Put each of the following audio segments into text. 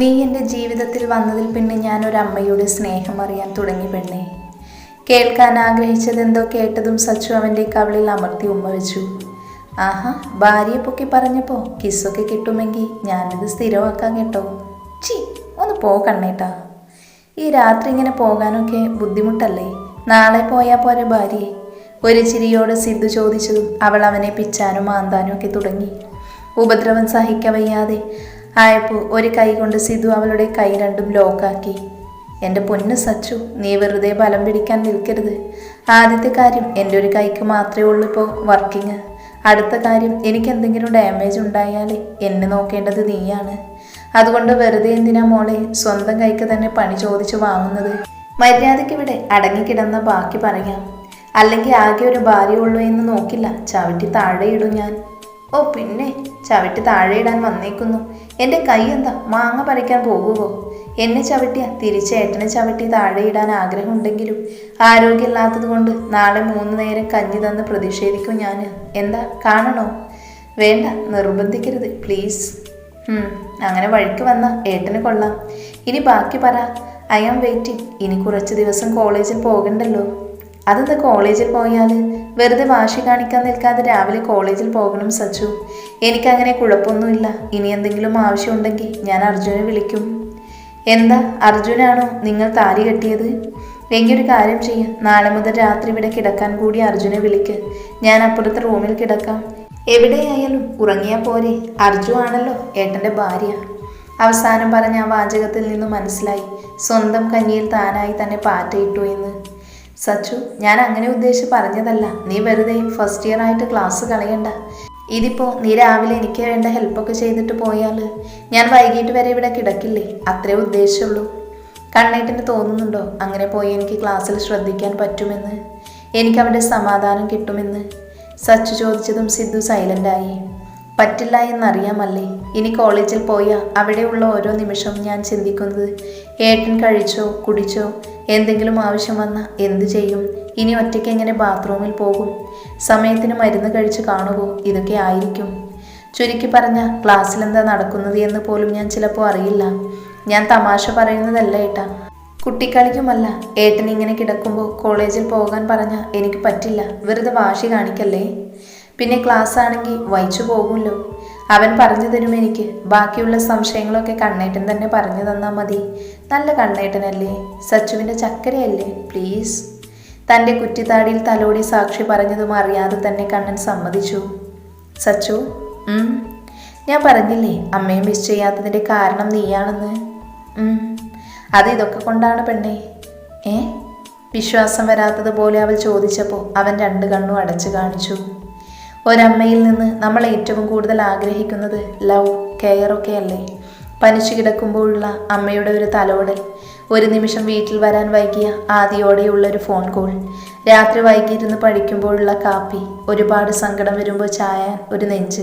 നീ എന്റെ ജീവിതത്തിൽ വന്നതിൽ പിന്നെ ഞാൻ ഒരു അമ്മയുടെ സ്നേഹം അറിയാൻ തുടങ്ങി പെണ്ണേ. കേൾക്കാൻ ആഗ്രഹിച്ചതെന്തോ കേട്ടതും സച്ചു അവന്റെ കവിളിൽ അമർത്തി ഉമ്മ വെച്ചു. ആഹാ ഭാര്യയെ പൊക്കി പറഞ്ഞപ്പോൾ കിസ്സൊക്കെ കിട്ടുമെങ്കിൽ ഞാനിത് സ്ഥിരമാക്കാൻ കേട്ടോ. ചി ഒന്ന് പോ കണ്ണേട്ടാ. ഈ രാത്രി ഇങ്ങനെ പോകാനൊക്കെ ബുദ്ധിമുട്ടല്ലേ? നാളെ പോയാൽ പോരെ ഭാര്യയെ. ഒരു ചിരിയോട് സിദ്ധു ചോദിച്ചതും അവൾ അവനെ പിച്ചാനും മാന്താനും ഒക്കെ തുടങ്ങി. ഉപദ്രവം സഹിക്കവയ്യാതെ. ആയപ്പോൾ ഒരു കൈ കൊണ്ട് സിധു അവളുടെ കൈ രണ്ടും ലോക്കാക്കി. എന്റെ പൊന്ന് സച്ചു നീ വെറുതെ ബലം പിടിക്കാൻ നിൽക്കരുത്. ആദ്യത്തെ കാര്യം എന്റെ ഒരു കൈക്ക് മാത്രമേ ഉള്ളൂ ഇപ്പോൾ വർക്കിംഗ് അടുത്ത കാര്യം എനിക്ക് എന്തെങ്കിലും ഡാമേജ് ഉണ്ടായാൽ എന്നെ നോക്കേണ്ടത് നീയാണ്. അതുകൊണ്ട് വെറുതെ എന്തിനാ മോളെ സ്വന്തം കൈക്ക് തന്നെ പണി ചോദിച്ചു വാങ്ങുന്നത്? മര്യാദയ്ക്ക് ഇവിടെ അടങ്ങിക്കിടന്ന ബാക്കി പറയാം. അല്ലെങ്കിൽ ആകെ ഒരു ഭാര്യ ഉള്ളൂ എന്ന് നോക്കില്ല. ചവിട്ടി താഴെയിടും ഞാൻ. ഓ പിന്നെ ചവിട്ടി താഴെയിടാൻ വന്നേക്കുന്നു. എന്റെ കൈ എന്താ മാങ്ങ പറിക്കാൻ പോകുമോ എന്നെ ചവിട്ടിയ തിരിച്ച് ഏട്ടനെ ചവിട്ടി താഴെയിടാൻ ആഗ്രഹമുണ്ടെങ്കിലും ആരോഗ്യമില്ലാത്തത് കൊണ്ട് നാളെ മൂന്ന് നേരം കഞ്ഞി തന്ന് പ്രതിഷേധിക്കും ഞാൻ എന്താ കാണണോ? വേണ്ട നിർബന്ധിക്കരുത് പ്ലീസ്. അങ്ങനെ വഴിക്ക് വന്ന ഏട്ടന് കൊള്ളാം. ഇനി ബാക്കി പറ. I am waiting. ഇനി കുറച്ച് ദിവസം കോളേജിൽ പോകണ്ടല്ലോ. അതെന്താ കോളേജിൽ പോയാൽ വെറുതെ വാശി കാണിക്കാൻ നിൽക്കാതെ രാവിലെ കോളേജിൽ പോകണം സച്ചു. എനിക്കങ്ങനെ കുഴപ്പമൊന്നുമില്ല. ഇനി എന്തെങ്കിലും ആവശ്യമുണ്ടെങ്കിൽ ഞാൻ അർജുനെ വിളിക്കും. എന്താ? അർജുനാണോ നിങ്ങൾ താലി കെട്ടിയത്? എങ്കിൽ കാര്യം ചെയ്യാം. നാളെ മുതൽ രാത്രി ഇവിടെ കിടക്കാൻ കൂടി അർജുനെ വിളിക്ക്. ഞാൻ അപ്പുറത്തെ റൂമിൽ കിടക്കാം. എവിടെയായാലും ഉറങ്ങിയാൽ പോരെ. അർജു ആണല്ലോ ഏട്ടന്റെ ഭാര്യ. അവസാനം പറഞ്ഞ ആ വാചകത്തിൽ നിന്ന് മനസ്സിലായി. സ്വന്തം കഞ്ഞിയിൽ താനായി തന്നെ പാറ്റയിട്ടു എന്ന്. സച്ചു ഞാൻ അങ്ങനെ ഉദ്ദേശിച്ച് പറഞ്ഞതല്ല. നീ വെറുതെ ഫസ്റ്റ് ഇയർ ആയിട്ട് ക്ലാസ് കളയണ്ട. ഇതിപ്പോ നീ രാവിലെ എനിക്ക് വേണ്ട ഹെൽപ്പൊക്കെ ചെയ്തിട്ട് പോയാൽ ഞാൻ വൈകിട്ട് വരെ ഇവിടെ കിടക്കില്ലേ? അത്രേ ഉദ്ദേശമുള്ളൂ കണ്ണേട്ടിന് തോന്നുന്നുണ്ടോ? അങ്ങനെ പോയി എനിക്ക് ക്ലാസ്സിൽ ശ്രദ്ധിക്കാൻ പറ്റുമെന്ന്. എനിക്ക് അവിടെ സമാധാനം കിട്ടുമെന്ന്. സച്ചു ചോദിച്ചതും സിദ്ധു സൈലന്റായി പറ്റില്ല എന്നറിയാമല്ലേ? ഇനി കോളേജിൽ പോയാൽ അവിടെയുള്ള ഓരോ നിമിഷവും ഞാൻ ചിന്തിക്കുന്നത്. ഏട്ടൻ കഴിച്ചോ കുടിച്ചോ എന്തെങ്കിലും ആവശ്യം വന്നാൽ എന്തു ചെയ്യും? ഇനി ഒറ്റയ്ക്ക് എങ്ങനെ ബാത്റൂമിൽ പോകും? സമയത്തിന് മരുന്ന് കഴിച്ച് കാണുമോ ഇതൊക്കെ ആയിരിക്കും. ചുരുക്കി പറഞ്ഞ ക്ലാസ്സിൽ എന്താ നടക്കുന്നത് എന്ന് പോലും ഞാൻ ചിലപ്പോൾ അറിയില്ല. ഞാൻ തമാശ പറയുന്നതല്ല ഏട്ടാ. കുട്ടിക്കളിക്കുമല്ല. ഏട്ടൻ ഇങ്ങനെ കിടക്കുമ്പോൾ കോളേജിൽ പോകാൻ പറഞ്ഞാൽ എനിക്ക് പറ്റില്ല. വെറുതെ വാശി കാണിക്കല്ലേ? പിന്നെ ക്ലാസ് ആണെങ്കിൽ വായിച്ചു പോകുമല്ലോ. അവൻ പറഞ്ഞു തരും എനിക്ക് ബാക്കിയുള്ള സംശയങ്ങളൊക്കെ കണ്ണേട്ടൻ തന്നെ പറഞ്ഞു തന്നാൽ മതി. നല്ല കണ്ണേട്ടനല്ലേ സച്ചുവിന്റെ ചക്കരയല്ലേ? പ്ലീസ്. തന്റെ കുറ്റിത്താടിയിൽ തലോടി സാക്ഷി പറഞ്ഞതും അറിയാതെ തന്നെ കണ്ണൻ സമ്മതിച്ചു. സച്ചു ഞാൻ പറഞ്ഞില്ലേ അമ്മയെ മിസ് ചെയ്യാത്തതിന്റെ കാരണം നീയാണെന്ന്? അത് ഇതൊക്കെ കൊണ്ടാണ് പെണ്ണേ. ഏ? വിശ്വാസം വരാത്തതുപോലെ അവൾ ചോദിച്ചപ്പോൾ അവൻ രണ്ട് കണ്ണും അടച്ചു കാണിച്ചു. ഒരമ്മയിൽ നിന്ന് നമ്മൾ ഏറ്റവും കൂടുതൽ ആഗ്രഹിക്കുന്നത് ലവ് കെയർ ഒക്കെ അല്ലേ? പനിച്ചു കിടക്കുമ്പോഴുള്ള അമ്മയുടെ ഒരു തലോടൽ. ഒരു നിമിഷം വീട്ടിൽ വരാൻ വൈകിയ ആദ്യോടെയുള്ള ഒരു ഫോൺ കോൾ രാത്രി വൈകിയിരുന്ന് പഠിക്കുമ്പോഴുള്ള കാപ്പി. ഒരുപാട് സങ്കടം വരുമ്പോൾ ചായാൻ ഒരു നെഞ്ച്.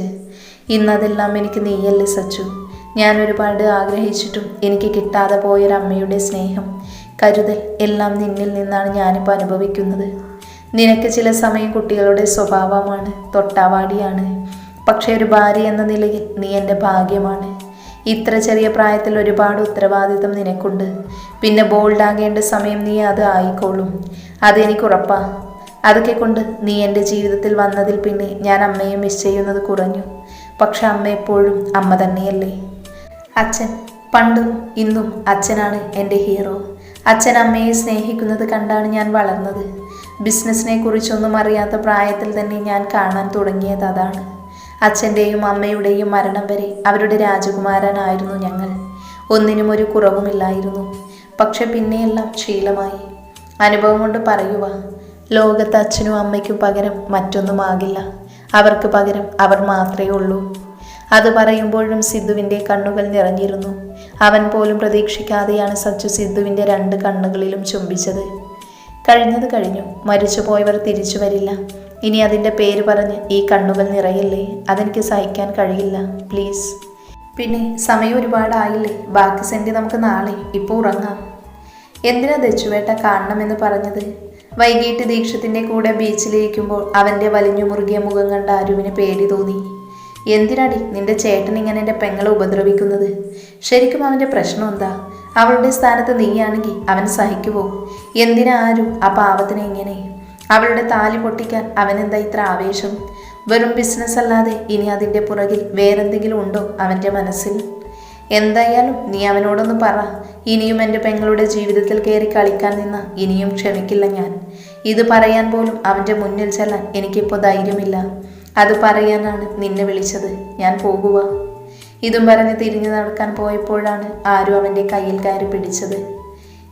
ഇന്നതെല്ലാം എനിക്ക് നീയല്ലേ സച്ചു. ഞാൻ ഒരുപാട് ആഗ്രഹിച്ചിട്ടും എനിക്ക് കിട്ടാതെ പോയൊരമ്മയുടെ സ്നേഹം. കരുതൽ എല്ലാം നിന്നിൽ നിന്നാണ് ഞാനിപ്പോൾ അനുഭവിക്കുന്നത്. നിനക്ക് ചില സമയം കുട്ടികളുടെ സ്വഭാവമാണ്. തൊട്ടാവാടിയാണ്. പക്ഷേ ഒരു ഭാര്യ എന്ന നിലയിൽ നീ എന്റെ ഭാഗ്യമാണ്. ഇത്ര ചെറിയ പ്രായത്തിൽ ഒരുപാട് ഉത്തരവാദിത്തം നിനക്കുണ്ട്. പിന്നെ ബോൾഡാകേണ്ട സമയം നീ അത് ആയിക്കോളും. അതെനിക്ക് ഉറപ്പാ. അതൊക്കെ കൊണ്ട് നീ എന്റെ ജീവിതത്തിൽ വന്നതിൽ പിന്നെ ഞാൻ അമ്മയെ മിസ് ചെയ്യുന്നത് കുറഞ്ഞു. പക്ഷെ അമ്മ എപ്പോഴും അമ്മ തന്നെയല്ലേ? അച്ഛൻ പണ്ടും ഇന്നും അച്ഛനാണ് എന്റെ ഹീറോ അച്ഛൻ അമ്മയെ സ്നേഹിക്കുന്നത് കണ്ടാണ് ഞാൻ വളർന്നത്. ബിസിനസ്സിനെ കുറിച്ചൊന്നും അറിയാത്ത പ്രായത്തിൽ തന്നെ ഞാൻ കാണാൻ തുടങ്ങിയത് അതാണ്. അച്ഛന്റെയും അമ്മയുടെയും മരണം വരെ അവരുടെ രാജകുമാരനായിരുന്നു ഞങ്ങൾ. ഒന്നിനും ഒരു കുറവുമില്ലായിരുന്നു. പക്ഷെ പിന്നെയെല്ലാം ശീലമായി. അനുഭവം കൊണ്ട് പറയുക ലോകത്ത് അച്ഛനും അമ്മയ്ക്കും പകരം മറ്റൊന്നും മറ്റൊന്നുമാകില്ല അവർക്ക് പകരം അവർ മാത്രമേ ഉള്ളൂ. അത് പറയുമ്പോഴും സിദ്ധുവിന്റെ കണ്ണുകൾ നിറഞ്ഞിരുന്നു. അവൻ പോലും പ്രതീക്ഷിക്കാതെയാണ് സച്ചു സിദ്ധുവിന്റെ രണ്ട് കണ്ണുകളിലും ചുംബിച്ചത്. കഴിഞ്ഞത് കഴിഞ്ഞു. മരിച്ചുപോയവർ തിരിച്ചു വരില്ല. ഇനി അതിന്റെ പേര് പറഞ്ഞ് ഈ കണ്ണുകൾ നിറയില്ലേ? അതെനിക്ക് സഹിക്കാൻ കഴിയില്ല. പ്ലീസ്. പിന്നെ സമയം ഒരുപാടായില്ലേ? ബാക്കി സെന്റി നമുക്ക് നാളെ. ഇപ്പോൾ ഉറങ്ങാം. എന്തിനാ ദച്ചുവേട്ട കാണണമെന്ന് പറഞ്ഞത്? വൈകിട്ട് ദീക്ഷത്തിന്റെ കൂടെ ബീച്ചിലിരിക്കുമ്പോൾ അവന്റെ വലിഞ്ഞു മുറുകിയ മുഖം കണ്ട അരുവിന് പേടി തോന്നി. എന്തിനാടി നിന്റെ ചേട്ടൻ ഇങ്ങനെ എന്റെ പെങ്ങളെ ഉപദ്രവിക്കുന്നത്? ശരിക്കും അവന്റെ പ്രശ്നം എന്താ? അവളുടെ സ്ഥാനത്ത് നീയാണെങ്കിൽ അവൻ സഹിക്കുവോ? എന്തിനാ ആരും ആ പാവത്തിനെ ഇങ്ങനെ? അവളുടെ താലി പൊട്ടിക്കാൻ അവനെന്താ ഇത്ര ആവേശം? വെറും ബിസിനസ് അല്ലാതെ ഇനി അതിന്റെ പുറകിൽ വേറെന്തെങ്കിലും ഉണ്ടോ അവന്റെ മനസ്സിൽ? എന്തായാലും നീ അവനോടൊന്ന് പറ. ഇനിയും എന്റെ പെങ്ങളുടെ ജീവിതത്തിൽ കയറി കളിക്കാൻ നിന്ന ഇനിയും ക്ഷമിക്കില്ല ഞാൻ. ഇത് പറയാൻ പോലും അവന്റെ മുന്നിൽ ചെല്ലാൻ എനിക്കിപ്പോൾ ധൈര്യമില്ല. അത് പറയാനാണ് നിന്നെ വിളിച്ചത്. ഞാൻ പോകുക ഇതും പറഞ്ഞ് തിരിഞ്ഞു നടക്കാൻ പോയപ്പോഴാണ് ആരും അവന്റെ കയ്യിൽ കയറി പിടിച്ചത്.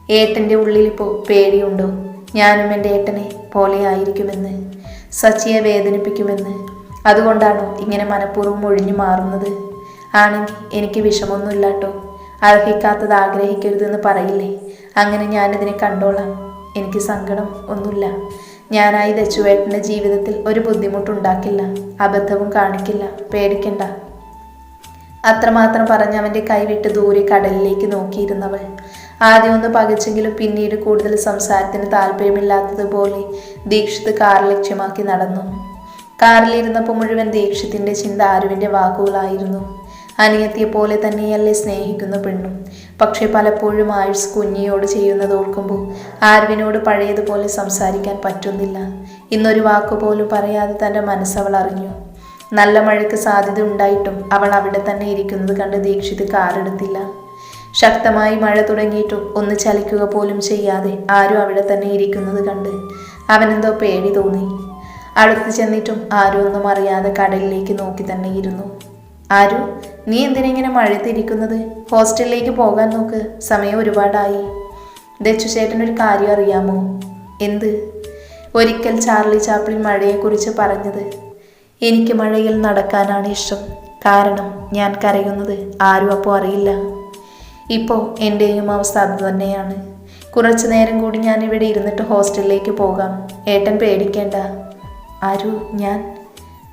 ഏട്ടന്റെ ഉള്ളിലിപ്പോൾ പേടിയുണ്ടോ? ഞാനും എന്റെ ഏട്ടനെ പോലെ ആയിരിക്കുമെന്ന് സച്ചിയെ വേദനിപ്പിക്കുമെന്ന്. അതുകൊണ്ടാണോ ഇങ്ങനെ മനഃപൂർവം ഒഴിഞ്ഞു മാറുന്നത്? ആണെങ്കിൽ എനിക്ക് വിഷമൊന്നുമില്ല കേട്ടോ. അർഹിക്കാത്തത് ആഗ്രഹിക്കരുതെന്ന് പറയില്ലേ? അങ്ങനെ ഞാനിതിനെ കണ്ടോളാം. എനിക്ക് സങ്കടം ഒന്നുമില്ല. ഞാനായി ദച്ചുവേട്ടന്റെ ജീവിതത്തിൽ ഒരു ബുദ്ധിമുട്ടുണ്ടാക്കില്ല. അബദ്ധവും കാണിക്കില്ല. പേടിക്കണ്ട. അത്രമാത്രം പറഞ്ഞ് അവന്റെ കൈവിട്ട് ദൂരെ കടലിലേക്ക് നോക്കിയിരുന്നവൾ. ആദ്യം ഒന്ന് പകച്ചെങ്കിലും പിന്നീട് കൂടുതൽ സംസാരത്തിന് താല്പര്യമില്ലാത്തതുപോലെ ദീക്ഷിത് കാർ ലക്ഷ്യമാക്കി നടന്നു. കാറിലിരുന്നപ്പോൾ മുഴുവൻ ദീക്ഷിത്തിന്റെ ചിന്ത ആരുവിന്റെ വാക്കുകളായിരുന്നു. അനിയത്തിയെ പോലെ തന്നെയല്ലേ സ്നേഹിക്കുന്ന പെണ്ണും. പക്ഷേ പലപ്പോഴും ആയുഷ് കുഞ്ഞിയോട് ചെയ്യുന്നത് ഓർക്കുമ്പോൾ ആരുവിനോട് പഴയതുപോലെ സംസാരിക്കാൻ പറ്റുന്നില്ല. ഇന്നൊരു വാക്കുപോലും പറയാതെ തന്റെ മനസ്സവൾ അറിഞ്ഞു. നല്ല മഴയ്ക്ക് സാധ്യത ഉണ്ടായിട്ടും അവൾ അവിടെ തന്നെ ഇരിക്കുന്നത് കണ്ട് ദീക്ഷിത് കാറെടുത്തില്ല. ശക്തമായി മഴ തുടങ്ങിയിട്ടും ഒന്ന് ചലിക്കുക പോലും ചെയ്യാതെ ആരും അവിടെ തന്നെ ഇരിക്കുന്നത് കണ്ട് അവനെന്തോ പേടി തോന്നി. അടുത്ത് ചെന്നിട്ടും ആരും ഒന്നും അറിയാതെ കടലിലേക്ക് നോക്കി തന്നെ ഇരുന്നു. ആരു നീ എന്തിനെങ്ങനെ മഴയത്തിരിക്കുന്നത്? ഹോസ്റ്റലിലേക്ക് പോകാൻ നോക്ക്. സമയം ഒരുപാടായി. ദച്ചു ചേട്ടനൊരു കാര്യം അറിയാമോ? എന്ത്? ഒരിക്കൽ ചാർലി ചാപ്ലിൻ മഴയെക്കുറിച്ച് പറഞ്ഞത്. എനിക്ക് മഴയിൽ നടക്കാനാണ് ഇഷ്ടം. കാരണം ഞാൻ കരയുന്നത് ആരും അപ്പോൾ അറിയില്ല. ഇപ്പോൾ എന്റെയും അവസ്ഥ അത് തന്നെയാണ് കുറച്ചു നേരം കൂടി ഞാൻ ഇവിടെ ഇരുന്നിട്ട് ഹോസ്റ്റലിലേക്ക് പോകാം. ഏട്ടൻ പേടിക്കേണ്ട. ആരു? ഞാൻ?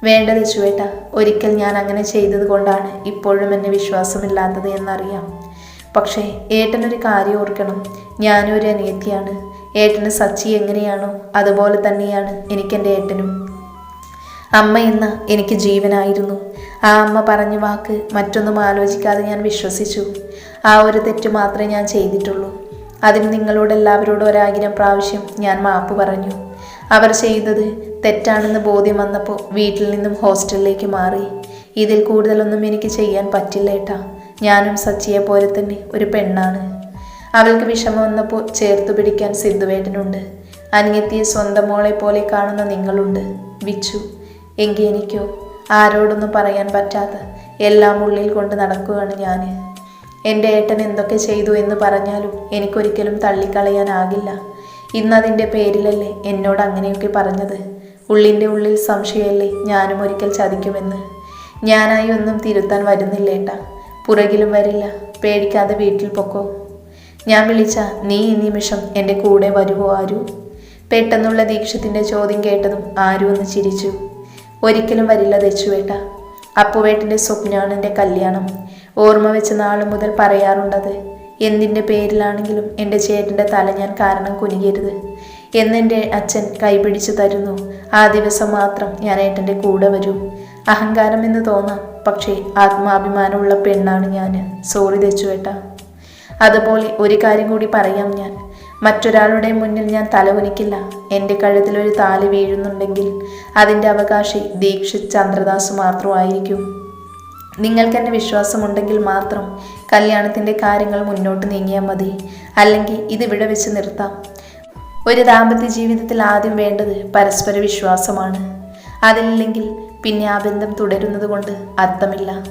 വേണ്ടത് ചുവേട്ട ഒരിക്കൽ ഞാൻ അങ്ങനെ ചെയ്തത് കൊണ്ടാണ് ഇപ്പോഴും എന്നെ വിശ്വാസമില്ലാത്തത് എന്നറിയാം. പക്ഷേ ഏട്ടനൊരു കാര്യം ഓർക്കണം. ഞാനൊരു അനിയത്തിയാണ്. ഏട്ടന് സച്ചി എങ്ങനെയാണോ അതുപോലെ തന്നെയാണ് എനിക്കെന്റെ ഏട്ടനും. അമ്മ എന്ന എനിക്ക് ജീവനായിരുന്നു. ആ അമ്മ പറഞ്ഞ വാക്ക് മറ്റൊന്നും ആലോചിക്കാതെ ഞാൻ വിശ്വസിച്ചു. ആ ഒരു തെറ്റ് മാത്രമേ ഞാൻ ചെയ്തിട്ടുള്ളൂ. അതിന് നിങ്ങളോട് എല്ലാവരോടും ഒരായിരം പ്രാവശ്യം ഞാൻ മാപ്പ് പറഞ്ഞു. അവർ ചെയ്തത് തെറ്റാണെന്ന് ബോധ്യം വന്നപ്പോൾ വീട്ടിൽ നിന്നും ഹോസ്റ്റലിലേക്ക് മാറി. ഇതിൽ കൂടുതലൊന്നും എനിക്ക് ചെയ്യാൻ പറ്റില്ല ഏട്ടാ. ഞാനും സച്ചിയെ പോലെ തന്നെ ഒരു പെണ്ണാണ്. അവൾക്ക് വിഷമം വന്നപ്പോൾ ചേർത്തു പിടിക്കാൻ സിദ്ധുവേട്ടനുണ്ട് അനിയത്തിയെ സ്വന്തം മോളെ പോലെ കാണുന്ന നിങ്ങളുണ്ട്. വിച്ചു എങ്കിൽ എനിക്കോ? ആരോടൊന്നും പറയാൻ പറ്റാത്ത എല്ലാം ഉള്ളിൽ കൊണ്ട് നടക്കുകയാണ് ഞാൻ എന്റെ ഏട്ടൻ എന്തൊക്കെ ചെയ്തു എന്ന് പറഞ്ഞാലും എനിക്കൊരിക്കലും തള്ളിക്കളയാനാകില്ല. ഇന്നതിന്റെ പേരിലല്ലേ എന്നോട് അങ്ങനെയൊക്കെ പറഞ്ഞത്. ഉള്ളിന്റെ ഉള്ളിൽ സംശയമല്ലേ ഞാനും ഒരിക്കൽ ചതിക്കുമെന്ന്. ഞാനായി ഒന്നും തിരുത്താൻ വരുന്നില്ലേട്ടാ പുറകിലും വരില്ല. പേടിക്കാതെ വീട്ടിൽ പൊക്കോ. ഞാൻ വിളിച്ച നീ ഈ നിമിഷം എന്റെ കൂടെ വരുവോ ആരു? പെട്ടെന്നുള്ള ദീക്ഷത്തിന്റെ ചോദ്യം കേട്ടതും ആരു ഒന്ന് ചിരിച്ചു. ഒരിക്കലും വരില്ല തെച്ചുവേട്ട അപ്പുവേട്ടിന്റെ സ്വപ്നമാണ് എന്റെ കല്യാണം. ഓർമ്മ വെച്ച നാൾ മുതൽ പറയാറുണ്ടത്. എന്തിന്റെ പേരിലാണെങ്കിലും എന്റെ ചേട്ടന്റെ തല ഞാൻ കാരണം കുനിയരുത്. എന്നെന്റെ അച്ഛൻ കൈപിടിച്ചു തരുന്നു. ആ ദിവസം മാത്രം ഞാൻ ഏട്ടന്റെ കൂടെ വരൂ. അഹങ്കാരം എന്ന് തോന്നാം പക്ഷേ ആത്മാഭിമാനമുള്ള പെണ്ണാണ് ഞാൻ സോറി തെച്ചുവേട്ട അതുപോലെ ഒരു കാര്യം കൂടി പറയാം ഞാൻ. മറ്റൊരാളുടെ മുന്നിൽ ഞാൻ തലകുനിക്കില്ല. എന്റെ കഴുത്തിൽ ഒരു താലി വീഴുന്നുണ്ടെങ്കിൽ അതിന്റെ അവകാശി ദീക്ഷിത് ചന്ദ്രദാസ് മാത്രമായിരിക്കും. നിങ്ങൾക്ക് എന്നെ വിശ്വാസമുണ്ടെങ്കിൽ മാത്രം കല്യാണത്തിന്റെ കാര്യങ്ങൾ മുന്നോട്ട് നീങ്ങിയാൽ മതി. അല്ലെങ്കിൽ ഇത് ഇതിവിടെ വെച്ച് നിർത്താം. ഒരു ദാമ്പത്യ ജീവിതത്തിൽ ആദ്യം വേണ്ടത് പരസ്പര വിശ്വാസമാണ്. അതില്ലെങ്കിൽ പിന്നെ ആ ബന്ധം തുടരുന്നത് കൊണ്ട് അർത്ഥമില്ല.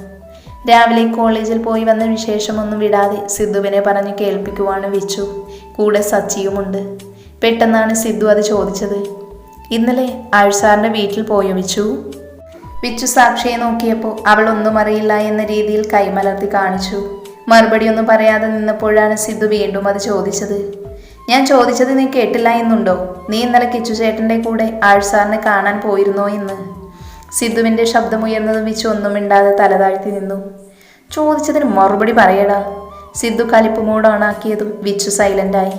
രാവിലെ കോളേജിൽ പോയി വന്ന വിശേഷമൊന്നും വിടാതെ സിദ്ധുവിനെ പറഞ്ഞ് കേൾപ്പിക്കുവാണ് വിച്ചു. കൂടെ സച്ചിയുമുണ്ട്. പെട്ടെന്നാണ് സിദ്ധു അത് ചോദിച്ചത്. ഇന്നലെ ആഴ്സാറിന്റെ വീട്ടിൽ പോയോ വിച്ചു? വിച്ചു സാക്ഷിയെ നോക്കിയപ്പോൾ അവൾ ഒന്നും അറിയില്ല എന്ന രീതിയിൽ കൈമലർത്തി കാണിച്ചു. മറുപടി ഒന്നും പറയാതെ നിന്നപ്പോഴാണ് സിദ്ധു വീണ്ടും അത് ചോദിച്ചത്. ഞാൻ ചോദിച്ചത് നീ കേട്ടില്ല എന്നുണ്ടോ? നീ ഇന്നലെ കിച്ചു ചേട്ടന്റെ കൂടെ ആഴ്സാറിനെ കാണാൻ പോയിരുന്നോ എന്ന്. സിദ്ധുവിന്റെ ശബ്ദമുയർന്നതും വിച്ചു ഒന്നും മിണ്ടാതെ തലതാഴ്ത്തി നിന്നു. ചോദിച്ചതിന് മറുപടി പറയടാ. സിദ്ധു കലിപ്പ് മൂട് ഓണാക്കിയതും വിച്ചു സൈലന്റായി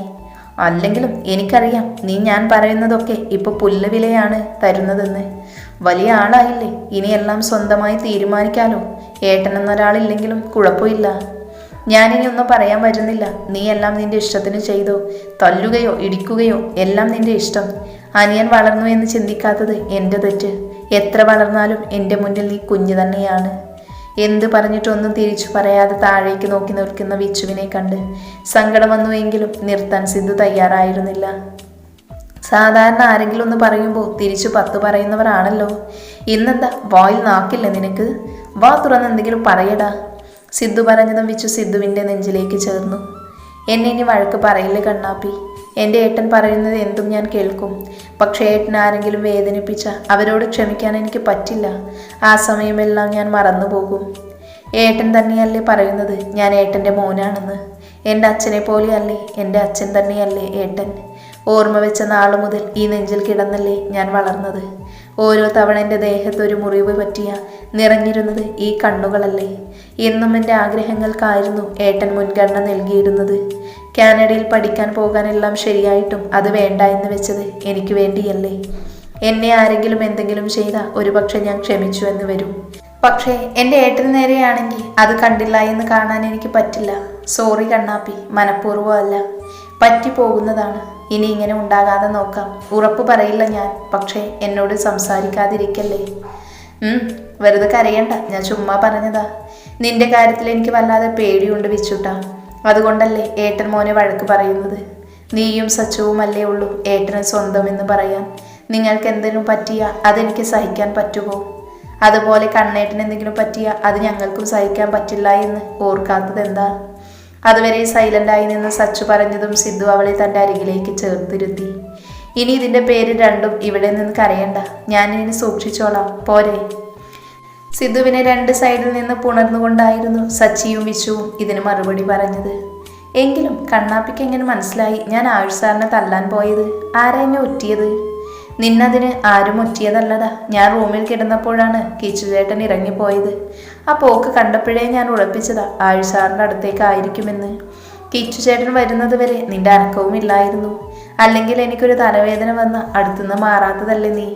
അല്ലെങ്കിലും എനിക്കറിയാം നീ ഞാൻ പറയുന്നതൊക്കെ ഇപ്പൊ പുല്ലുവിലയാണ് തരുന്നതെന്ന്. വലിയ ആളായില്ലേ ഇനിയെല്ലാം സ്വന്തമായി തീരുമാനിക്കാലോ. ഏട്ടനെന്നൊരാളില്ലെങ്കിലും കുഴപ്പമില്ല. ഞാനിനി ഒന്നും പറയാൻ വരുന്നില്ല. നീ എല്ലാം നിന്റെ ഇഷ്ടത്തിന് ചെയ്തോ തല്ലുകയോ ഇടിക്കുകയോ എല്ലാം നിന്റെ ഇഷ്ടം. അനിയൻ വളർന്നു എന്ന് ചിന്തിക്കാത്തത് എന്റെ തെറ്റ്. എത്ര വളർന്നാലും എന്റെ മുന്നിൽ നീ കുഞ്ഞു തന്നെയാണ്. എന്ത് പറഞ്ഞിട്ടൊന്നും തിരിച്ചു പറയാതെ താഴേക്ക് നോക്കി നിൽക്കുന്ന വിച്ചുവിനെ കണ്ട് സങ്കടം വന്നുവെങ്കിലും നിർത്താൻ സിദ്ധു തയ്യാറായിരുന്നില്ല. സാധാരണ ആരെങ്കിലും ഒന്ന് പറയുമ്പോൾ തിരിച്ചു പത്ത് പറയുന്നവരാണല്ലോ. ഇന്നെന്താ? വായിൽ നാക്കില്ല നിനക്ക്? വാ തുറന്ന് എന്തെങ്കിലും പറയടാ. സിദ്ധു പറഞ്ഞതും വിച്ചു സിദ്ധുവിന്റെ നെഞ്ചിലേക്ക് ചേർന്നു. എന്നെ ഇനി വഴക്ക് പറയില്ല കണ്ണാപ്പി? എന്റെ ഏട്ടൻ പറയുന്നത് എന്തും ഞാൻ കേൾക്കും. പക്ഷേ ഏട്ടൻ ആരെങ്കിലും വേദനിപ്പിച്ച അവരോട് ക്ഷമിക്കാൻ എനിക്ക് പറ്റില്ല. ആ സമയമെല്ലാം ഞാൻ മറന്നുപോകും. ഏട്ടൻ തന്നെയല്ലേ പറയുന്നത്? ഞാൻ ഏട്ടന്റെ മോനാണെന്ന്. എന്റെ അച്ഛനെ പോലെയല്ലേ? എന്റെ അച്ഛൻ തന്നെയല്ലേ ഏട്ടൻ? ഓർമ്മ വെച്ച നാളു മുതൽ ഈ നെഞ്ചിൽ കിടന്നല്ലേ ഞാൻ വളർന്നത്. ഓരോ തവണ എന്റെ ദേഹത്ത് ഒരു മുറിവ് പറ്റിയ നിറഞ്ഞിരുന്നത് ഈ കണ്ണുകളല്ലേ. എന്നും എന്റെ ആഗ്രഹങ്ങൾക്കായിരുന്നു ഏട്ടൻ മുൻഗണന നൽകിയിരുന്നത്. കാനഡയിൽ പഠിക്കാൻ പോകാനെല്ലാം ശരിയായിട്ടും അത് വേണ്ട എന്ന് വെച്ചത് എനിക്ക് വേണ്ടിയല്ലേ. എന്നെ ആരെങ്കിലും എന്തെങ്കിലും ചെയ്ത ഒരുപക്ഷെ ഞാൻ ക്ഷമിച്ചു എന്ന് വരും. പക്ഷേ എന്റെ ഏട്ടന് നേരെയാണെങ്കിൽ അത് കണ്ടില്ല എന്ന് കാണാൻ എനിക്ക് പറ്റില്ല. സോറി കണ്ണാപ്പി മനഃപൂർവം അല്ല. പറ്റിപ്പോകുന്നതാണ് ഇനി ഇങ്ങനെ ഉണ്ടാകാതെ നോക്കാം. ഉറപ്പ് പറയില്ല ഞാൻ പക്ഷേ എന്നോട് സംസാരിക്കാതിരിക്കല്ലേ. വെറുതെ കരയണ്ട. ഞാൻ ചുമ്മാ പറഞ്ഞതാ. നിന്റെ കാര്യത്തിൽ എനിക്ക് വല്ലാതെ പേടിയുണ്ട് വിച്ചുട്ടാ. അതുകൊണ്ടല്ലേ ഏട്ടൻ മോനെ വഴക്ക് പറയുന്നത്? നീയും സച്ചുവും അല്ലേ ഉള്ളൂ ഏട്ടന് സ്വന്തം എന്ന് പറയാൻ. നിങ്ങൾക്ക് എന്തെങ്കിലും പറ്റിയ അതെനിക്ക് സഹിക്കാൻ പറ്റുമോ? അതുപോലെ കണ്ണേട്ടന് എന്തെങ്കിലും പറ്റിയ അത് ഞങ്ങൾക്കും സഹിക്കാൻ പറ്റില്ല എന്ന് ഓർക്കാത്തത് എന്താ? അതുവരെ സൈലന്റായി നിന്ന് സച്ചു പറഞ്ഞതും സിദ്ധു അവളെ തന്റെ അരികിലേക്ക് ചേർത്തിരുത്തി. ഇനി ഇതിന്റെ പേര് രണ്ടും ഇവിടെ നിന്ന് കരയണ്ട. ഞാൻ ഇനി സൂക്ഷിച്ചോളാം. പോരെ. സിദ്ധുവിനെ രണ്ട് സൈഡിൽ നിന്ന് പുണർന്നുകൊണ്ടായിരുന്നു സച്ചിയും വിഷുവും ഇതിന് മറുപടി പറഞ്ഞത്. എങ്കിലും കണ്ണാപ്പിക്ക് എങ്ങനെ മനസ്സിലായി ഞാൻ ആയുഷ് സാറിനെ തല്ലാൻ പോയത്? ആരാ ഒറ്റിയത്? നിന്നതിന് ആരും ഒറ്റിയതല്ലടാ. ഞാൻ റൂമിൽ കിടന്നപ്പോഴാണ് കീച്ചുചേട്ടൻ ഇറങ്ങിപ്പോയത്. ആ പോക്ക് കണ്ടപ്പോഴേ ഞാൻ ഉറപ്പിച്ചതാ ആയുഷ് സാറിന്റെ അടുത്തേക്കായിരിക്കുമെന്ന്. കീച്ചുചേട്ടൻ വരുന്നത് വരെ നിന്റെ അനക്കവും ഇല്ലായിരുന്നു അല്ലെങ്കിൽ എനിക്കൊരു തലവേദന വന്ന് അടുത്തുനിന്ന് മാറാത്തതല്ലേ നീ?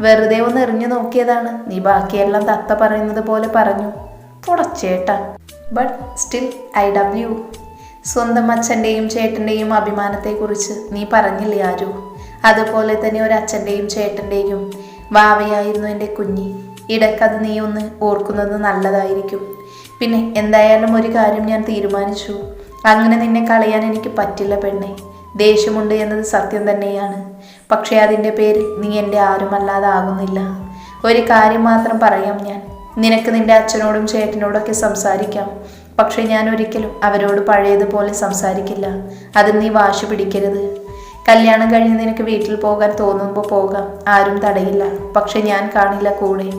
വെറുതെ ഒന്ന് എറിഞ്ഞു നോക്കിയതാണ്. നീ ബാക്കിയെല്ലാം തത്ത പറയുന്നത് പോലെ പറഞ്ഞു. തുടച്ചേട്ട ബട്ട് സ്റ്റിൽ ഐ ഡബ്ല്യു സ്വന്തം അച്ഛന്റെയും ചേട്ടന്റെയും അഭിമാനത്തെക്കുറിച്ച് നീ പറഞ്ഞില്ലേ ആരു? അതുപോലെ തന്നെ ഒരു അച്ഛന്റെയും ചേട്ടന്റെയും വാവയായിരുന്നു എന്റെ കുഞ്ഞി. ഇടയ്ക്കത് നീ ഒന്ന് ഓർക്കുന്നത് നല്ലതായിരിക്കും. പിന്നെ എന്തായാലും ഒരു കാര്യം ഞാൻ തീരുമാനിച്ചു. അങ്ങനെ നിന്നെ കളയാൻ എനിക്ക് പറ്റില്ല പെണ്ണെ. ദേഷ്യമുണ്ട് എന്നത് സത്യം തന്നെയാണ്. പക്ഷേ അതിന്റെ പേരിൽ നീ എന്റെ ആരുമല്ലാതെ ആകുന്നില്ല. ഒരു കാര്യം മാത്രം പറയാം ഞാൻ. നിനക്ക് നിന്റെ അച്ഛനോടും ചേട്ടനോടൊക്കെ സംസാരിക്കാം. പക്ഷേ ഞാൻ ഒരിക്കലും അവരോട് പഴയതുപോലെ സംസാരിക്കില്ല. അത് നീ വാശി പിടിക്കരുത്. കല്യാണം കഴിഞ്ഞ് നിനക്ക് വീട്ടിൽ പോകാൻ തോന്നുമ്പോൾ പോകാം. ആരും തടയില്ല. പക്ഷെ ഞാൻ കാണില്ല കൂടെ.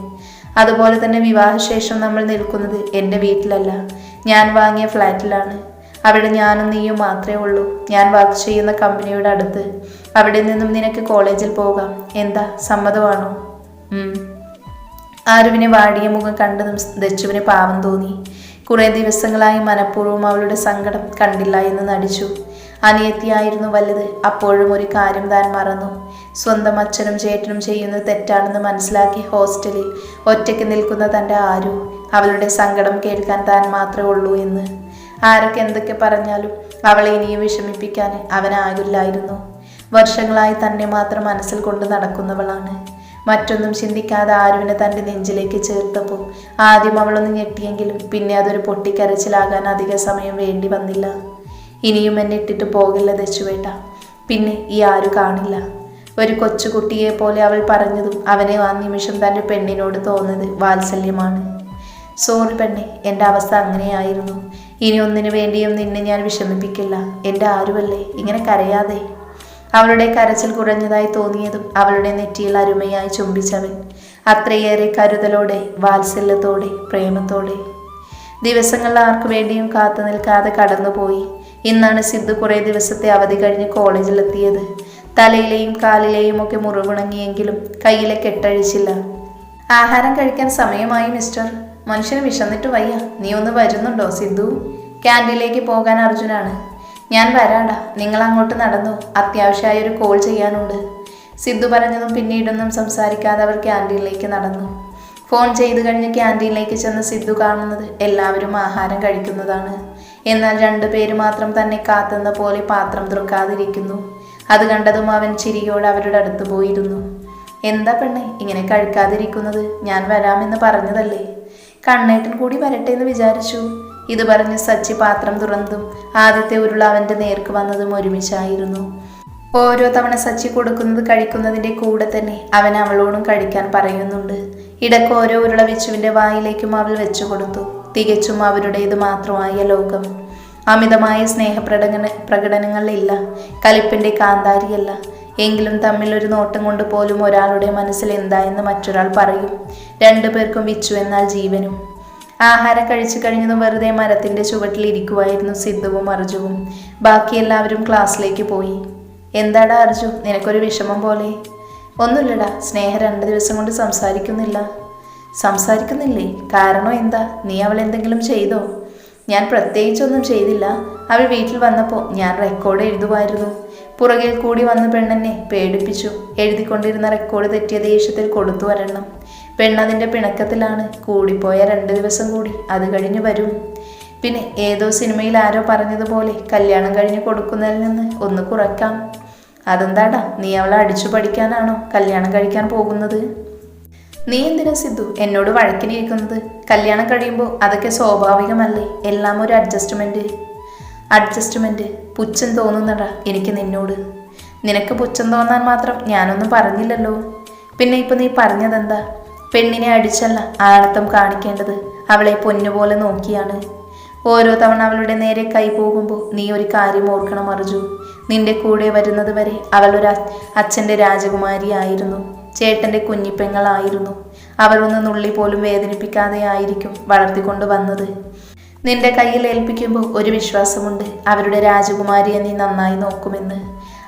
അതുപോലെ തന്നെ വിവാഹശേഷം നമ്മൾ നിൽക്കുന്നത് എന്റെ വീട്ടിലല്ല. ഞാൻ വാങ്ങിയ ഫ്ലാറ്റിലാണ്. അവിടെ ഞാനും നീയും മാത്രമേ ഉള്ളൂ. ഞാൻ വർക്ക് ചെയ്യുന്ന കമ്പനിയുടെ അടുത്ത്. അവിടെ നിന്നും നിനക്ക് കോളേജിൽ പോകാം. എന്താ? സമ്മതമാണോ? ആരുവിനെ വാടിയ മുഖം കണ്ടതും ദച്ചുവിന് പാവം തോന്നി. കുറേ ദിവസങ്ങളായി മനഃപൂർവം അവളുടെ സങ്കടം കണ്ടില്ല എന്ന് നടിച്ചു. അനിയത്തിയായിരുന്നു വലുത്. അപ്പോഴും ഒരു കാര്യം താൻ മറന്നു. സ്വന്തം അച്ഛനും ചേട്ടനും ചെയ്യുന്നത് തെറ്റാണെന്ന് മനസ്സിലാക്കി ഹോസ്റ്റലിൽ ഒറ്റയ്ക്ക് നിൽക്കുന്ന തന്റെ ആരു. അവളുടെ സങ്കടം കേൾക്കാൻ താൻ മാത്രമേ ഉള്ളൂ എന്ന്. ആരൊക്കെ എന്തൊക്കെ പറഞ്ഞാലും അവളെ ഇനിയും വിഷമിപ്പിക്കാൻ അവനാകില്ലായിരുന്നു. വർഷങ്ങളായി തന്നെ മാത്രം മനസ്സിൽ കൊണ്ട് നടക്കുന്നവളാണ്. മറ്റൊന്നും ചിന്തിക്കാതെ ആരുവിനെ തന്റെ നെഞ്ചിലേക്ക് ചേർത്തപ്പോൾ ആദ്യം അവളൊന്ന് ഞെട്ടിയെങ്കിലും പിന്നെ അതൊരു പൊട്ടിക്കരച്ചിലാകാൻ അധിക സമയം വേണ്ടി വന്നില്ല. ഇനിയും എന്നെ ഇട്ടിട്ട് പോകില്ല ദശുവേട്ട പിന്നെ ഈ ആരു കാണില്ല. ഒരു കൊച്ചുകുട്ടിയെ പോലെ അവൾ പറഞ്ഞതും അവനെ ആ നിമിഷം തന്റെ പെണ്ണിനോട് തോന്നുന്നത് വാത്സല്യമാണ്. സോറി പെണ്ണെ. എന്റെ അവസ്ഥ അങ്ങനെയായിരുന്നു. ഇനി ഒന്നിനു വേണ്ടിയും നിന്നെ ഞാൻ വിഷമിപ്പിക്കില്ല. എന്റെ ആരുമല്ലേ? ഇങ്ങനെ കരയാതെ. അവളുടെ കരച്ചിൽ കുറഞ്ഞതായി തോന്നിയതും അവളുടെ നെറ്റിയിൽ അരുമയായി ചുംബിച്ചവൻ. അത്രയേറെ കരുതലോടെ വാത്സല്യത്തോടെ പ്രേമത്തോടെ. ദിവസങ്ങൾ ആർക്കു വേണ്ടിയും കാത്തു നിൽക്കാതെ കടന്നുപോയി. ഇന്നാണ് സിദ്ധു കുറേ ദിവസത്തെ അവധി കഴിഞ്ഞ് കോളേജിലെത്തിയത്. തലയിലെയും കാലിലെയും ഒക്കെ മുറിവുണങ്ങിയെങ്കിലും കയ്യിലെ കെട്ടഴിച്ചില്ല. ആഹാരം കഴിക്കാൻ സമയമായി മിസ്റ്റർ. മനുഷ്യന് വിശന്നിട്ട് വയ്യ. നീ ഒന്ന് വരുന്നുണ്ടോ സിദ്ധു? ക്യാന്റീനിലേക്ക് പോകാൻ അർജുനാണ്. ഞാൻ വരാടാ. നിങ്ങൾ അങ്ങോട്ട് നടന്നു. അത്യാവശ്യമായ ഒരു കോൾ ചെയ്യാനുണ്ട്. സിദ്ധു പറഞ്ഞതും പിന്നീടൊന്നും സംസാരിക്കാതെ അവർ ക്യാന്റീനിലേക്ക് നടന്നു. ഫോൺ ചെയ്തു കഴിഞ്ഞ് ക്യാന്റീനിലേക്ക് ചെന്ന് സിദ്ധു കാണുന്നത് എല്ലാവരും ആഹാരം കഴിക്കുന്നതാണ്. എന്നാൽ രണ്ടു പേര് മാത്രം തന്നെ കാത്തുന്ന പോലെ പാത്രം തുറക്കാതിരിക്കുന്നു. അത് കണ്ടതും അവൻ ചിരിയോട് അവരുടെ അടുത്ത് പോയിരുന്നു. എന്താ പെണ്ണെ ഇങ്ങനെ കഴിക്കാതിരിക്കുന്നത്? ഞാൻ വരാമെന്ന് പറഞ്ഞതല്ലേ? കണ്ണേട്ടൻ കൂടി വരട്ടെ എന്ന് വിചാരിച്ചു. ഇത് പറഞ്ഞ് സച്ചി പാത്രം തുറന്നതും ആദ്യത്തെ ഉരുള അവന്റെ നേർക്ക് വന്നതും ഒരുമിച്ചായിരുന്നു. ഓരോ തവണ സച്ചി കൊടുക്കുന്നത് കഴിക്കുന്നതിന്റെ കൂടെ തന്നെ അവൻ അവളോടും കഴിക്കാൻ പറയുന്നുണ്ട്. ഇടയ്ക്ക് ഓരോ ഉരുള വിച്ചുവിന്റെ വായിലേക്കും അവൾ വെച്ചു കൊടുത്തു. തികച്ചും അവരുടേത് മാത്രമായ ലോകം അമിതമായ സ്നേഹപ്രകടന പ്രകടനങ്ങളില്ല. കലിപ്പിന്റെ കാന്താരിയല്ല. എങ്കിലും തമ്മിൽ ഒരു നോട്ടം കൊണ്ട് പോലും ഒരാളുടെ മനസ്സിൽ എന്തായെന്ന് മറ്റൊരാൾ പറയും. രണ്ടു പേർക്കും വിച്ചു എന്നാൽ ജീവനും. ആഹാരം കഴിച്ചു കഴിഞ്ഞതും വെറുതെ മരത്തിന്റെ ചുവട്ടിൽ ഇരിക്കുമായിരുന്നു സിദ്ധുവും അർജുവും. ബാക്കി എല്ലാവരും ക്ലാസ്സിലേക്ക് പോയി. എന്താടാ അർജു നിനക്കൊരു വിഷമം പോലെ? ഒന്നുമില്ലടാ സ്നേഹ രണ്ട് ദിവസം കൊണ്ട് സംസാരിക്കുന്നില്ല. സംസാരിക്കുന്നില്ലേ? കാരണം എന്താ? നീ അവൾ എന്തെങ്കിലും ചെയ്തോ? ഞാൻ പ്രത്യേകിച്ചൊന്നും ചെയ്തില്ല. അവൾ വീട്ടിൽ വന്നപ്പോൾ ഞാൻ റെക്കോർഡ് എഴുതുമായിരുന്നു പുറകിൽ കൂടി വന്ന പെണ്ണെന്നെ പേടിപ്പിച്ചു. എഴുതിക്കൊണ്ടിരുന്ന റെക്കോർഡ് തെറ്റിയ ദേഷ്യത്തിൽ കൊടുത്തു വരണം. പെണ്ണതിന്റെ പിണക്കത്തിലാണ്. കൂടിപ്പോയ രണ്ട് ദിവസം കൂടി അത് കഴിഞ്ഞു വരും. പിന്നെ ഏതോ സിനിമയിൽ ആരോ പറഞ്ഞതുപോലെ കല്യാണം കഴിഞ്ഞ് കൊടുക്കുന്നതിൽ നിന്ന് ഒന്ന് കുറയ്ക്കാം. അതെന്താടാ? നീ അവളെ അടിച്ചു പഠിക്കാനാണോ കല്യാണം കഴിക്കാൻ പോകുന്നത്? നീ എന്തിനാ സിദ്ധു എന്നോട് വഴക്കിനിരിക്കുന്നത് കല്യാണം കഴിയുമ്പോൾ അതൊക്കെ സ്വാഭാവികമല്ലേ? എല്ലാം ഒരു അഡ്ജസ്റ്റ്മെന്റ് അഡ്ജസ്റ്റ്മെന്റ് പുച്ഛം തോന്നുന്നടാ എനിക്ക് നിന്നോട്. നിനക്ക് പുച്ഛം തോന്നാൻ മാത്രം ഞാനൊന്നും പറഞ്ഞില്ലല്ലോ. പിന്നെ ഇപ്പം നീ പറഞ്ഞതെന്താ? പെണ്ണിനെ അടിച്ചല്ല ആണത്തം കാണിക്കേണ്ടത് അവളെ പൊന്നുപോലെ നോക്കിയാണ്. ഓരോ തവണ അവളുടെ നേരെ കൈ പോകുമ്പോൾ നീ ഒരു കാര്യം ഓർക്കണം അർജു. നിന്റെ കൂടെ വരുന്നത് വരെ അവൾ ഒരു അച്ഛന്റെ രാജകുമാരിയായിരുന്നു ചേട്ടന്റെ കുഞ്ഞിപ്പെങ്ങളായിരുന്നു. അവർ നുള്ളി പോലും വേദനിപ്പിക്കാതെ ആയിരിക്കും വളർത്തിക്കൊണ്ട് വന്നത്. നിന്റെ കയ്യിൽ ഏൽപ്പിക്കുമ്പോൾ ഒരു വിശ്വാസമുണ്ട്. അവരുടെ രാജകുമാരിയെ നീ നന്നായി നോക്കുമെന്ന്.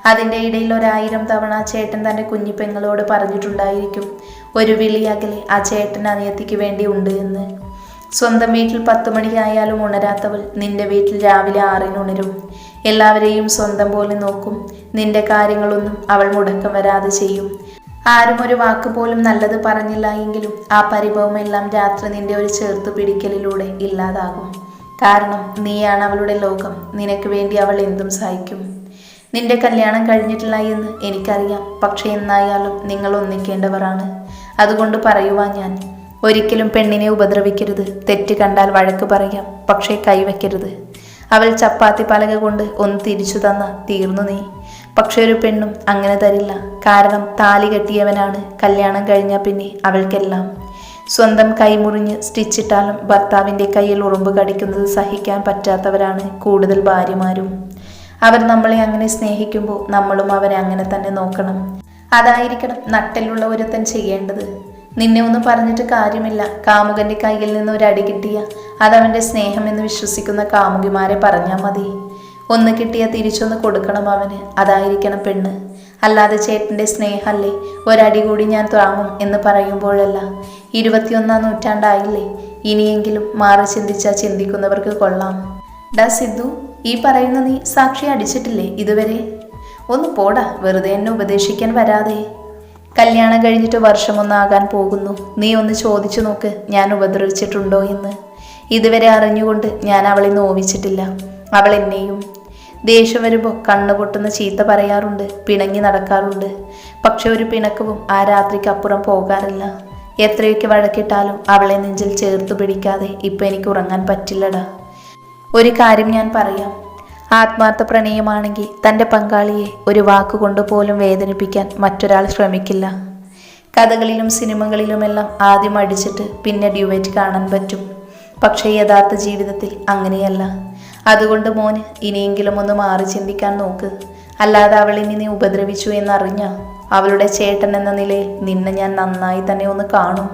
അതിന്റെ ഇടയിൽ ഒരായിരം തവണ ചേട്ടൻ തന്റെ കുഞ്ഞിപ്പെങ്ങളോട് പറഞ്ഞിട്ടുണ്ടായിരിക്കും ഒരു വിളി അകലെ ആ ചേട്ടൻ അനിയത്തിക്ക് വേണ്ടി ഉണ്ട് എന്ന്. സ്വന്തം വീട്ടിൽ പത്ത് മണിയായാലും ഉണരാത്തവൾ നിന്റെ വീട്ടിൽ രാവിലെ ആറിന് ഉണരും. എല്ലാവരെയും സ്വന്തം പോലെ നോക്കും. നിന്റെ കാര്യങ്ങളൊന്നും അവൾ മുടക്കം വരാതെ ചെയ്യും. ആരും ഒരു വാക്ക് പോലും നല്ലത് പറഞ്ഞില്ല എങ്കിലും ആ പരിഭവമെല്ലാം രാത്രി നിന്റെ ഒരു ചേർത്ത് പിടിക്കലിലൂടെ ഇല്ലാതാകും. കാരണം നീയാണ് അവളുടെ ലോകം. നിനക്ക് വേണ്ടി അവൾ എന്തും സഹിക്കും. നിന്റെ കല്യാണം കഴിഞ്ഞിട്ടില്ല എന്ന് എനിക്കറിയാം. പക്ഷേ എന്നായാലും നിങ്ങൾ ഒന്നിക്കേണ്ടവരാണ്. അതുകൊണ്ട് പറയുവാൻ ഞാൻ. ഒരിക്കലും പെണ്ണിനെ ഉപദ്രവിക്കരുത്. തെറ്റ് കണ്ടാൽ വഴക്ക് പറയാം. പക്ഷേ കൈവയ്ക്കരുത്. അവൾ ചപ്പാത്തി പലക കൊണ്ട് ഒന്ന് തിരിച്ചു തന്ന തീർന്നു നീ. പക്ഷെ ഒരു പെണ്ണും അങ്ങനെ തരില്ല. കാരണം താലി കെട്ടിയവനാണ്. കല്യാണം കഴിഞ്ഞ പിന്നെ അവൾക്കെല്ലാം സ്വന്തം കൈമുറിഞ്ഞ് സ്റ്റിച്ചിട്ടാലും ഭർത്താവിന്റെ കയ്യിൽ ഉറുമ്പ് കടിക്കുന്നത് സഹിക്കാൻ പറ്റാത്തവരാണ് കൂടുതൽ ഭാര്യമാരും. അവർ നമ്മളെ അങ്ങനെ സ്നേഹിക്കുമ്പോൾ നമ്മളും അവരെ അങ്ങനെ തന്നെ നോക്കണം. അതായിരിക്കണം നട്ടിലുള്ള ഒരുത്തൻ ചെയ്യേണ്ടത്. നിന്നെ ഒന്നും പറഞ്ഞിട്ട് കാര്യമില്ല. കാമുകന്റെ കയ്യിൽ നിന്ന് ഒരു അടി കിട്ടിയ അതവന്റെ സ്നേഹമെന്ന് വിശ്വസിക്കുന്ന കാമുകിമാരെ പറഞ്ഞാൽ മതി. ഒന്ന് കിട്ടിയ തിരിച്ചൊന്ന് കൊടുക്കണം അവന്. അതായിരിക്കണം പെണ്ണ്. അല്ലാതെ ചേട്ടന്റെ സ്നേഹമല്ലേ ഒരടി കൂടി ഞാൻ താങ്ങും എന്ന് പറയുമ്പോഴല്ല. ഇരുപത്തിയൊന്നാം നൂറ്റാണ്ടായില്ലേ? ഇനിയെങ്കിലും മാറി ചിന്തിച്ചാൽ ചിന്തിക്കുന്നവർക്ക് കൊള്ളാം. ഡാ സിദ്ധു ഈ പറയുന്ന നീ സാക്ഷി അടിച്ചിട്ടില്ലേ ഇതുവരെ? ഒന്ന് പോടാ വെറുതെ എന്നെ ഉപദേശിക്കാൻ വരാതെ. കല്യാണം കഴിഞ്ഞിട്ട് വർഷമൊന്നാകാൻ പോകുന്നു. നീ ഒന്ന് ചോദിച്ചു നോക്ക് ഞാൻ ഉപദ്രവിച്ചിട്ടുണ്ടോ എന്ന്. ഇതുവരെ അറിഞ്ഞുകൊണ്ട് ഞാൻ അവളെ നോവിച്ചിട്ടില്ല. അവൾ എന്നെയും ദേഷ്യം വരുമ്പോൾ കണ്ണു പൊട്ടുന്ന ചീത്ത പറയാറുണ്ട് പിണങ്ങി നടക്കാറുണ്ട്. പക്ഷെ ഒരു പിണക്കവും ആ രാത്രിക്ക് അപ്പുറം പോകാറില്ല. എത്രയൊക്കെ വഴക്കിട്ടാലും അവളെ നെഞ്ചിൽ ചേർത്ത് പിടിക്കാതെ ഇപ്പം എനിക്ക് ഉറങ്ങാൻ പറ്റില്ലടാ. ഒരു കാര്യം ഞാൻ പറയാം. ആത്മാർത്ഥ പ്രണയമാണെങ്കിൽ തന്റെ പങ്കാളിയെ ഒരു വാക്കുകൊണ്ട് പോലും വേദനിപ്പിക്കാൻ മറ്റൊരാൾ ശ്രമിക്കില്ല. കഥകളിലും സിനിമകളിലുമെല്ലാം ആദ്യം അടിച്ചിട്ട് പിന്നെ ഡ്യുവറ്റ് കാണാൻ പറ്റും. പക്ഷേ യഥാർത്ഥ ജീവിതത്തിൽ അങ്ങനെയല്ല. അതുകൊണ്ട് മോന് ഇനിയെങ്കിലും ഒന്ന് മാറി ചിന്തിക്കാൻ നോക്ക്. അല്ലാതെ അവൾ ഇനി നീ ഉപദ്രവിച്ചു എന്നറിഞ്ഞ അവളുടെ ചേട്ടൻ എന്ന നിലയിൽ നിന്നെ ഞാൻ നന്നായി തന്നെ ഒന്ന് കാണും.